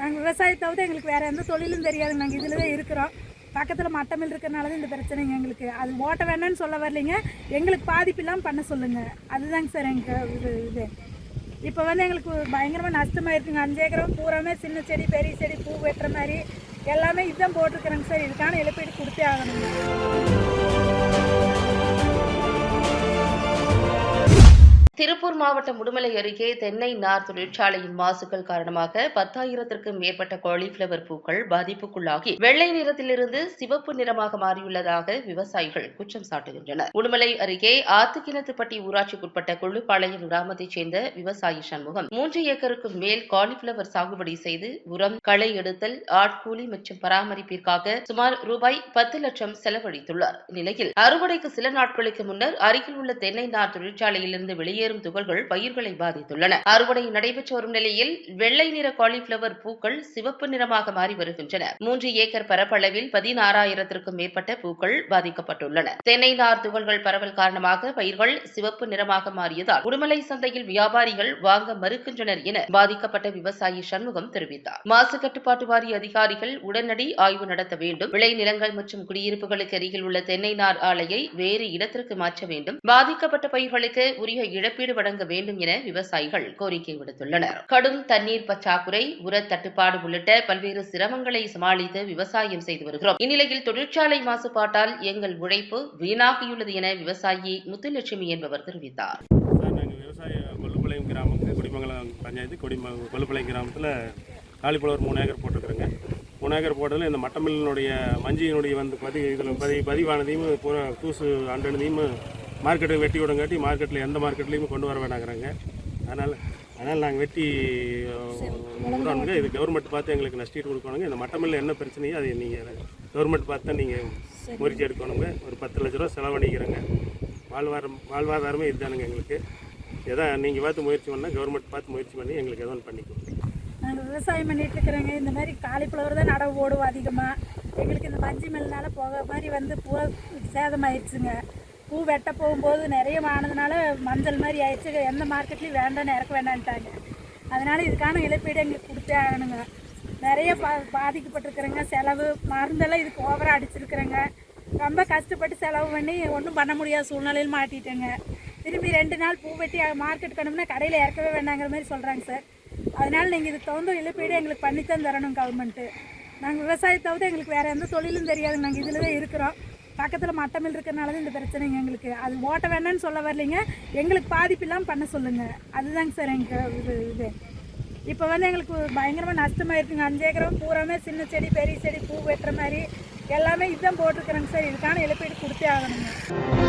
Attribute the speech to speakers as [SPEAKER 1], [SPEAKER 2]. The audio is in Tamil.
[SPEAKER 1] நாங்கள் விவசாயத்தாவது எங்களுக்கு வேறு எந்த தொழிலும் தெரியாது. நாங்கள் இதில் தான் இருக்கிறோம். பக்கத்தில் மட்டமில் இருக்கிறனால தான் இந்த பிரச்சனைங்க எங்களுக்கு. அது ஓட்ட வேண்டாம்னு சொல்ல வரலைங்க. எங்களுக்கு பாதிப்பு இல்லாமல் பண்ண சொல்லுங்கள் அதுதாங்க சார் எங்கள் இது இது. இப்போ வந்து எங்களுக்கு பயங்கரமாக நஷ்டமாக இருக்குங்க அஞ்சு ஏக்கரம் பூராமே சின்ன செடி பெரிய செடி பூ வெட்டுற மாதிரி எல்லாமே இதுதான் போட்டிருக்கிறேங்க சார். இதுக்கான இழப்பீடு கொடுத்தே ஆகணுங்க.
[SPEAKER 2] திருப்பூர் மாவட்டம் உடுமலை அருகே தென்னை நார் தொழிற்சாலையின் மாசுக்கள் காரணமாக பத்தாயிரத்திற்கும் மேற்பட்ட காலிஃபிளவர் பூக்கள் பாதிப்புக்குள்ளாகி வெள்ளை நிறத்திலிருந்து சிவப்பு நிறமாக மாறியுள்ளதாக விவசாயிகள் குற்றம் சாட்டுகின்றனர். உடுமலை அருகே ஆத்துக்கிணத்துப்பட்டி ஊராட்சிக்குட்பட்ட கொள்ளுப்பாளையம் கிராமத்தைச் சேர்ந்த விவசாயி சண்முகம் மூன்று ஏக்கருக்கும் மேல் காலிஃபிளவர் சாகுபடி செய்து உரம் களை எடுத்தல் ஆட்கூலி மற்றும் பராமரிப்பிற்காக சுமார் ரூபாய் பத்து லட்சம் செலவழித்துள்ளார். இந்நிலையில் அறுவடைக்கு சில நாட்களுக்கு முன்னர் அருகில் உள்ள தென்னை நார் தொழிற்சாலையிலிருந்து வெளியேறும் துகள்கள் பயிர்களை பாதித்துள்ளன. அறுவடை நடைபெற்று வரும் நிலையில் வெள்ளை நிற காலிஃபிளவர் பூக்கள் சிவப்பு நிறமாக மாறி வருகின்றன. மூன்று ஏக்கர் பரப்பளவில் பதினாறாயிரத்திற்கும் மேற்பட்ட பூக்கள் பாதிக்கப்பட்டுள்ளன. தென்னை நார் துகள்கள் பரவல் காரணமாக பயிர்கள் சிவப்பு நிறமாக மாறியதால் உடுமலை சந்தையில் வியாபாரிகள் வாங்க மறுக்கின்றனர் என பாதிக்கப்பட்ட விவசாயி சண்முகம் தெரிவித்தார். மாசு கட்டுப்பாட்டு வாரிய அதிகாரிகள் உடனடி ஆய்வு நடத்த வேண்டும். விளைநிலங்கள் மற்றும் குடியிருப்புகளுக்கு அருகில் உள்ள தென்னை நார் ஆலையை வேறு இடத்திற்கு மாற்ற வேண்டும். பாதிக்கப்பட்ட பயிர்களுக்கு உரிய இழப்பு இழப்பீடு வழங்க வேண்டும் என விவசாயிகள் கோரிக்கை விடுத்துள்ளனர். கடும் தண்ணீர் பற்றாக்குறை உர தட்டுப்பாடு உள்ளிட்ட பல்வேறு சிரமங்களை சமாளித்து விவசாயம் செய்து வருகிறோம். இந்நிலையில் தொழிற்சாலை மாசுபாட்டால் எங்கள் உழைப்பு வீணாகியுள்ளது என விவசாயி முத்துலட்சுமி என்பவர் தெரிவித்தார்.
[SPEAKER 3] நாங்கள் விவசாய கொல்லுப்பாளையம் கிராமங்க கொடிமங்கலம் பஞ்சாயத்து கொடிம கொல்லுப்பாளையம் கிராமத்தில் காலிஃப்ளவர் மூணு ஏக்கர் போட்டிருக்கிறேங்க. மூணு ஏக்கர் போட்டதில் இந்த மட்டமில்லினுடைய மஞ்சியினுடைய வந்து பதி இதில் பதி பதிவானதையும் பூரா தூசு அண்டனதையும் மார்க்கெட்டுக்கு வெட்டி விடங்காட்டி மார்க்கெட்டில் எந்த மார்க்கெட்லேயுமே கொண்டு வர வேணாங்கிறாங்க. அதனால் அதனால் நாங்கள் வெட்டி விடணுங்க இது கவர்மெண்ட் பார்த்து எங்களுக்கு நஷ்டீடு கொடுக்கணுங்க. இந்த மட்டமில்ல என்ன பிரச்சனையோ அதை நீங்கள் கவர்மெண்ட் பார்த்து தான் நீங்கள் முறிச்சு எடுக்கணுங்க. ஒரு பத்து லட்ச ரூபா செலவழிக்கிறேங்க வாழ்வாரம் வாழ்வாதாரமே இதுதானுங்க எங்களுக்கு. எதாவது நீங்கள் பார்த்து முயற்சி பண்ணால் கவர்மெண்ட் பார்த்து முயற்சி பண்ணி எங்களுக்கு எதுவும் பண்ணி கொடுங்க
[SPEAKER 1] நாங்கள் விவசாயம் பண்ணிகிட்டு இருக்கிறோங்க. இந்த மாதிரி காலிஃப்ளவர் தான் நடவு ஓடுவோம் அதிகமாக எங்களுக்கு இந்த பஞ்சு மெல்னால போக மாதிரி வந்து பூரா சேதமாயிடுச்சுங்க பூ வெட்ட போகும்போது நிறைய ஆனதுனால மஞ்சள் மாதிரி ஆயிடுச்சு. எந்த மார்க்கெட்லேயும் வேண்டாம்னு இறக்க வேண்டான்ட்டாங்க. அதனால இதுக்கான இழப்பீடு எங்களுக்கு கொடுத்தே ஆகணுங்க. நிறைய பா பாதிக்கப்பட்டிருக்கிறேங்க. செலவு மருந்தெல்லாம் இதுக்கு ஓவராக அடிச்சிருக்கிறேங்க. ரொம்ப கஷ்டப்பட்டு செலவு பண்ணி ஒன்றும் பண்ண முடியாத சூழ்நிலையில் மாட்டிட்டேங்க. திரும்பி ரெண்டு நாள் பூ வெட்டி மார்க்கெட் கணும்னா கடையில் இறக்கவே வேண்டாங்கிற மாதிரி சொல்கிறாங்க சார். அதனால் நீங்கள் இதுக்கு தகுந்த இழப்பீடு எங்களுக்கு பண்ணித்தான் தரணும் கவர்மெண்ட்டு நாங்கள் விவசாயத்தாவது எங்களுக்கு வேறு எந்த தொழிலும் தெரியாது நாங்கள் இதில் தான் இருக்கிறோம். பக்கத்தில் மட்டமில் இருக்கிறனால தான் இந்த பிரச்சனைங்க எங்களுக்கு. அது ஓட்ட வேண்டாம்னு சொல்ல வரலைங்க. எங்களுக்கு பாதிப்பு இல்லாமல் பண்ண சொல்லுங்கள் அதுதாங்க சார் எங்கள் இது இது. இப்போ வந்து எங்களுக்கு பயங்கரமாக நஷ்டமாக இருக்குங்க. அஞ்சு ஏக்கரும் பூராமே சின்ன செடி பெரிய செடி பூ வெட்டுற மாதிரி எல்லாமே இதுதான் போட்டிருக்கிறேங்க சார் இதுக்கான இழப்பீடு கொடுத்தே ஆகணுங்க.